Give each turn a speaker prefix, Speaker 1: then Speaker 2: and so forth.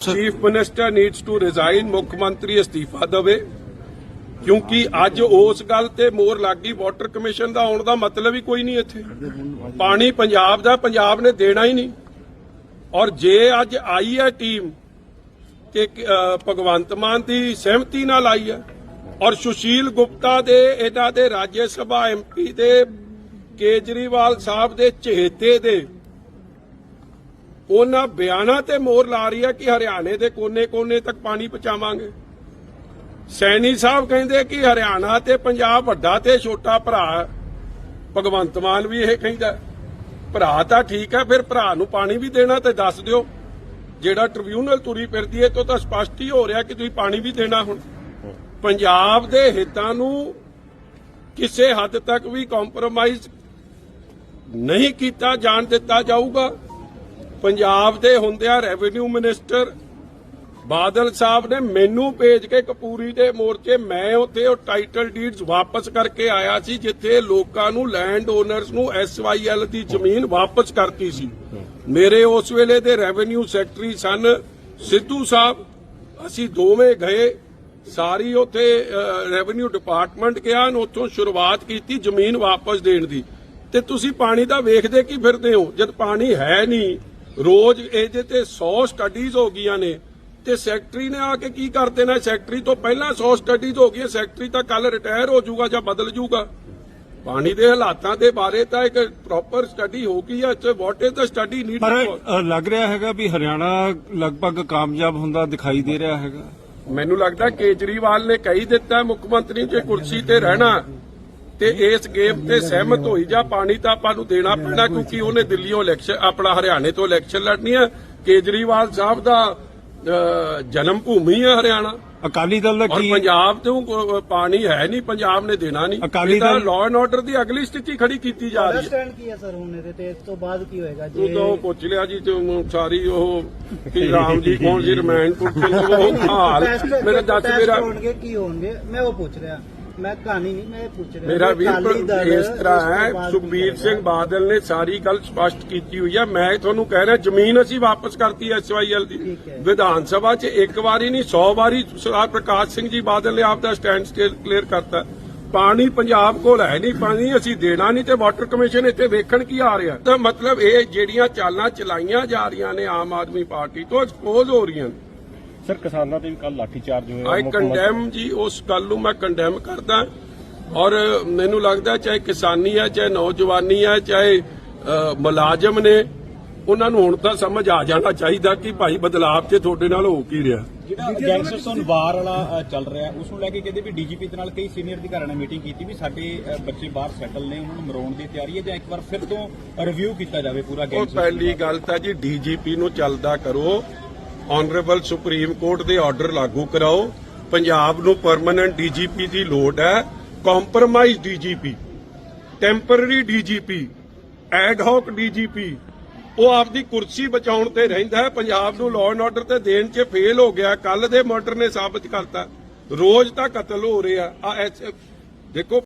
Speaker 1: Chief minister needs to resign ਮੁੱਖ ਮੰਤਰੀ ਅਸਤੀਫਾ ਦੇਵੇ ਕਿਉਂਕਿ ਅੱਜ ਉਸ ਗੱਲ ਤੇ ਮੋਹਰ ਲੱਗੀ ਵਾਟਰ ਕਮਿਸ਼ਨ ਦਾ ਆਉਣ ਦਾ ਮਤਲਬ ਹੀ ਕੋਈ ਨਹੀਂ ਇੱਥੇ। ਪਾਣੀ ਪੰਜਾਬ ਦਾ, ਪੰਜਾਬ ਨੇ ਦੇਣਾ ਹੀ ਨਹੀਂ। ਔਰ ਜੇ ਅੱਜ ਆਈ ਹੈ ਟੀਮ ਕਿ ਭਗਵੰਤ ਮਾਨ ਦੀ ਸਹਿਮਤੀ ਨਾਲ ਆਈ ਹੈ, ਔਰ ਸੁਸ਼ੀਲ ਗੁਪਤਾ ਦੇ, ਇਹਨਾਂ ਦੇ ਰਾਜ ਸਭਾ ਐਮਪੀ ਦੇ ਕੇਜਰੀਵਾਲ ਸਾਹਿਬ ਦੇ ਚਹੇਤੇ ਦੇ ਉਹਨਾਂ ਬਿਆਨਾਂ ਤੇ ਮੋਹਰ ਲਾ ਰਹੀ ਹੈ ਕਿ ਹਰਿਆਣੇ ਦੇ ਕੋਨੇ-ਕੋਨੇ ਤੱਕ ਪਾਣੀ ਪਹੁੰਚਾਵਾਂਗੇ। ਸੈਣੀ ਸਾਹਿਬ ਕਹਿੰਦੇ ਕਿ ਹਰਿਆਣਾ ਤੇ ਪੰਜਾਬ ਵੱਡਾ ਤੇ ਛੋਟਾ ਭਰਾ ਭਗਵੰਤ ਮਾਨ ਵੀ ਇਹ ਕਹਿੰਦਾ ਭਰਾ ਤਾਂ ਠੀਕ ਹੈ, ਫਿਰ ਭਰਾ ਨੂੰ ਪਾਣੀ ਵੀ ਦੇਣਾ ਤੇ ਦੱਸ ਦਿਓ। ਜਿਹੜਾ ਟ੍ਰਿਬਿਊਨਲ ਤੁਰੀ ਫਿਰਦੀ ਹੈ ਤੋਂ ਤਾਂ ਸਪਸ਼ਟ ਹੀ ਹੋ ਰਿਹਾ ਕਿ ਤੁਸੀਂ ਪਾਣੀ ਵੀ ਦੇਣਾ ਹੁਣ। ਪੰਜਾਬ ਦੇ ਹਿੱਤਾਂ ਨੂੰ ਕਿਸੇ ਹੱਦ ਤੱਕ ਵੀ ਕੰਪਰੋਮਾਈਜ਼ ਨਹੀਂ ਕੀਤਾ, ਜਾਣ ਦਿੱਤਾ ਜਾਊਗਾ। ਪੰਜਾਬ ਦੇ ਹੁੰਦਿਆਂ ਰੈਵਨਿਊ ਮਿਨਿਸਟਰ ਬਾਦਲ ਸਾਹਿਬ ਨੇ ਮੈਨੂੰ ਭੇਜ ਕੇ ਕਪੂਰੀ ਦੇ ਮੋਰਚੇ, ਮੈਂ ਉੱਥੇ ਉਹ ਟਾਈਟਲ ਡੀਡਸ ਵਾਪਸ ਕਰਕੇ ਆਇਆ ਸੀ, ਜਿੱਥੇ ਲੋਕਾਂ ਨੂੰ ਲੈਂਡ ਓਨਰਸ ਨੂੰ ਐਸਵਾਈਐਲ ਦੀ ਜ਼ਮੀਨ ਵਾਪਸ ਕਰਤੀ ਸੀ। ਮੇਰੇ ਉਸ ਵੇਲੇ ਦੇ ਰੈਵਨਿਊ ਸੈਕਟਰੀ ਸਨ ਸਿੱਧੂ ਸਾਹਿਬ। ਅਸੀਂ ਦੋਵੇਂ ਗਏ, ਸਾਰੀ ਉੱਥੇ ਰੈਵਨਿਊ ਡਿਪਾਰਟਮੈਂਟ ਗਿਆ ਨੂੰ, ਉੱਥੋਂ ਸ਼ੁਰੂਆਤ ਕੀਤੀ ਜ਼ਮੀਨ ਵਾਪਸ ਦੇਣ ਦੀ। ਤੇ ਤੁਸੀਂ ਪਾਣੀ ਦਾ ਵੇਖਦੇ ਕੀ ਫਿਰਦੇ ਹੋ? ਜਦ ਪਾਣੀ ਹੈ ਨਹੀਂ ਰੋਜ਼ ਇਹਦੇ ਤੇ 100 ਸਟੱਡੀਜ਼ ਹੋ ਗਈਆਂ ਨੇ। ਤੇ ਸੈਕਟਰੀ ਨੇ ਆ ਕੇ ਕੀ ਕਰ ਦੇਣਾ? ਸੈਕਟਰੀ ਤੋਂ ਪਹਿਲਾਂ 100 ਸਟੱਡੀਜ਼ ਹੋ ਗਈਆਂ। ਸੈਕਟਰੀ ਤਾਂ ਕੱਲ ਰਿਟਾਇਰ ਹੋ ਜਾਊਗਾ ਜਾਂ ਬਦਲ ਜਾਊਗਾ। ਪਾਣੀ ਦੇ ਹਾਲਾਤਾਂ ਦੇ ਬਾਰੇ ਤਾਂ ਇੱਕ ਪ੍ਰੋਪਰ ਸਟੱਡੀ ਹੋ ਗਈ ਹੈ ਤੇ what is the study need
Speaker 2: ਪਰ ਲੱਗ ਰਿਹਾ ਹੈਗਾ ਵੀ ਹਰਿਆਣਾ ਲਗਭਗ ਕਾਮਯਾਬ ਹੁੰਦਾ ਦਿਖਾਈ ਦੇ ਰਿਹਾ ਹੈਗਾ।
Speaker 1: ਮੈਨੂੰ ਲੱਗਦਾ ਕੇਜਰੀਵਾਲ ਨੇ ਕਹੀ ਦਿੱਤਾ ਮੁੱਖ ਮੰਤਰੀ ਜੇ ਕੁਰਸੀ ਤੇ ਰਹਿਣਾ ਤੇ ਇਸ ਗੇਮ ਤੇ ਸਹਿਮਤ ਹੋਈ ਜਾ ਪਾਣੀ ਤਾਂ ਆਪਾਂ ਨੂੰ ਦੇਣਾ ਪੈਣਾ ਕਿਉਂਕਿ ਉਹਨੇ ਦਿੱਲੀੋਂ ਇਲੈਕਸ਼ਨ ਆਪਣਾ ਹਰਿਆਣੇ ਤੋਂ ਇਲੈਕਸ਼ਨ ਲੜਨੀ ਹੈ ਕੇਜਰੀਵਾਲ ਸਾਹਿਬ ਦਾ ਜਨਮ ਭੂਮੀ ਹੈ ਹਰਿਆਣਾ।
Speaker 2: ਅਕਾਲੀ ਦਲ ਦਾ
Speaker 1: ਔਰ
Speaker 2: ਕੀ
Speaker 1: ਪੰਜਾਬ ਤੋਂ ਪਾਣੀ ਹੈ ਨਹੀਂ ਪੰਜਾਬ ਨੇ ਦੇਣਾ ਨਹੀਂ।
Speaker 2: Akali Dal-
Speaker 1: law and order ਦੀ ਅਗਲੀ ਸਥਿਤੀ ਖੜੀ ਕੀਤੀ ਜਾ ਰਹੀ ਹੈ।
Speaker 3: ਸਟੈਂਡ ਕੀ ਹੈ ਸਰ ਹੁਣ ਇਹਦੇ ਤੇ? ਇਸ ਤੋਂ ਬਾਅਦ ਕੀ ਹੋਏਗਾ?
Speaker 1: ਤੂੰ
Speaker 3: ਜੇ
Speaker 1: ਤਾਂ ਉਹ ਪੁੱਛ ਲਿਆ ਜੀ ਤੂੰ ਸਾਰੀ ਉਹ ਕਿ ਰਾਮ ਜੀ ਕੌਣ ਸੀ ਰਮਾਇਣ ਪੁੱਛ ਉਹ ਹਾਲ। ਮੇਰੇ ਦੱਸ ਮੇਰਾ
Speaker 3: ਹੋਣਗੇ ਕੀ ਹੋਣਗੇ? ਮੈਂ ਉਹ ਪੁੱਛ ਰਿਹਾ। ਮੈਂ ਕਹਾਣੀ ਨਹੀਂ ਮੈਂ ਪੁੱਛ ਰਿਹਾ।
Speaker 1: ਮੇਰਾ
Speaker 3: ਵੀ
Speaker 1: ਵੀਰ ਇਸ ਤਰ੍ਹਾਂ ਹੈ ਸੁਖਬੀਰ ਸਿੰਘ? ਬਾਦਲ ਨੇ ਸਾਰੀ ਗੱਲ ਸਪਸ਼ਟ ਕੀਤੀ ਹੋਈ ਹੈ ਮੈਂ ਤੁਹਾਨੂੰ ਕਹਿ ਰਿਹਾ ਜ਼ਮੀਨ ਅਸੀਂ ਵਾਪਸ ਕਰਤੀ ਐਸਵਾਈਐਲ ਦੀ। ਵਿਧਾਨ ਸਭਾ 'ਚ ਇੱਕ ਵਾਰੀ ਨਹੀਂ 100 ਵਾਰੀ ਸਰਦਾਰ ਪ੍ਰਕਾਸ਼ ਸਿੰਘ ਜੀ ਬਾਦਲ ਨੇ ਆਪ ਦਾ ਸਟੈਂਡ ਕਲੀਅਰ ਕਰਤਾ। ਪਾਣੀ ਪੰਜਾਬ ਕੋਲ ਹੈ ਨਹੀਂ ਪਾਣੀ ਅਸੀਂ ਦੇਣਾ ਨਹੀਂ ਤੇ ਵਾਟਰ ਕਮਿਸ਼ਨ ਇੱਥੇ ਵੇਖਣ ਕੀ ਆ ਰਿਹਾ। ਤਾਂ ਮਤਲਬ ਇਹ ਜਿਹੜੀਆਂ ਚਾਲਾਂ ਚਲਾਈਆਂ ਜਾ ਰਹੀਆਂ ਨੇ ਆਮ ਆਦਮੀ ਪਾਰਟੀ ਤੋਂ ਐਕਸਪੋਜ਼ ਹੋ ਰਹੀਆਂ ਨੇ।
Speaker 4: ਸਰ ਕਿਸਾਨਾਂ ਤੇ ਵੀ ਕੱਲ ਲਾਠੀਚਾਰਜ ਹੋਇਆ
Speaker 1: ਆਈ
Speaker 4: ਮੁੱਖ ਮੰਤਰੀ-
Speaker 1: ਕੰਡੈਮ ਜੀ ਉਸ ਗੱਲ ਨੂੰ ਮੈਂ ਕੰਡੈਮ ਕਰਦਾ। ਔਰ ਮੈਨੂੰ ਲੱਗਦਾ ਚਾਹੇ ਕਿਸਾਨੀ ਹੈ ਚਾਹੇ ਨੌਜਵਾਨੀ ਹੈ ਚਾਹੇ ਅ, ਮੁਲਾਜ਼ਮ ਨੇ ਉਹਨਾਂ ਨੂੰ ਹੁਣ ਤਾਂ ਸਮਝ ਆ ਜਾਣਾ ਚਾਹੀਦਾ ਕਿ ਭਾਈ ਬਦਲਾਵ 'ਚ ਤੁਹਾਡੇ ਨਾਲ ਹੋ ਕੀ ਰਿਹਾ।
Speaker 5: ਜਿਹੜਾ ਗੈਂਗਸਟਰਸ ਔਨ ਵਾਰ ਵਾਲਾ ਅ, ਚੱਲ ਰਿਹਾ ਉਸ ਨੂੰ ਲੈ ਕੇ ਕਹਿੰਦੇ ਵੀ ਡੀਜੀਪੀ ਦੇ ਨਾਲ ਕਈ ਸੀਨੀਅਰ ਅਧਿਕਾਰੀਆਂ ਨੇ ਮੀਟਿੰਗ ਕੀਤੀ ਵੀ ਸਾਡੇ ਅ, ਬੱਚੇ ਬਾਹਰ ਸੈਟਲ ਨੇ ਉਹਨਾਂ ਨੂੰ ਮਰਾਉਣ ਦੀ ਤਿਆਰੀ ਹੈ ਜਾਂ ਇੱਕ ਵਾਰ ਫਿਰ ਤੋਂ ਰਿਵਿਊ ਕੀਤਾ ਜਾਵੇ ਪੂਰਾ
Speaker 1: ਉਹ ਪਹਿਲੀ ਗੱਲ ਤਾਂ ਜੀ ਡੀਜੀਪੀ ਨੂੰ ਚੱਲਦਾ ਕਰੋ ਆਨਰੇਬਲ ਸੁਪਰੀਮ ਕੋਰਟ ਦੇ ਆਰਡਰ ਲਾਗੂ ਕਰਾਓ। ਪੰਜਾਬ ਨੂੰ ਪਰਮਨੈਂਟ ਡੀਜੀਪੀ ਦੀ ਲੋੜ ਹੈ। Compromise DGP temporary DGP ad hoc DGP ਉਹ ਆਪਦੀ ਕੁਰਸੀ ਬਚਾਉਣ ਤੇ ਰਹਿੰਦਾ ਹੈ। ਪੰਜਾਬ ਨੂੰ ਲਾਅ ਐਂਡ ਆਰਡਰ ਤੇ ਦੇਣ 'ਚ ਫੇਲ ਹੋ ਗਿਆ। ਕੱਲ ਦੇ ਮਰਡਰ ਨੇ ਸਾਬਤ ਕਰਤਾ। ਰੋਜ਼ ਤਾਂ ਕਤਲ ਹੋ ਰਿਹਾ। ਆ ਦੇਖੋ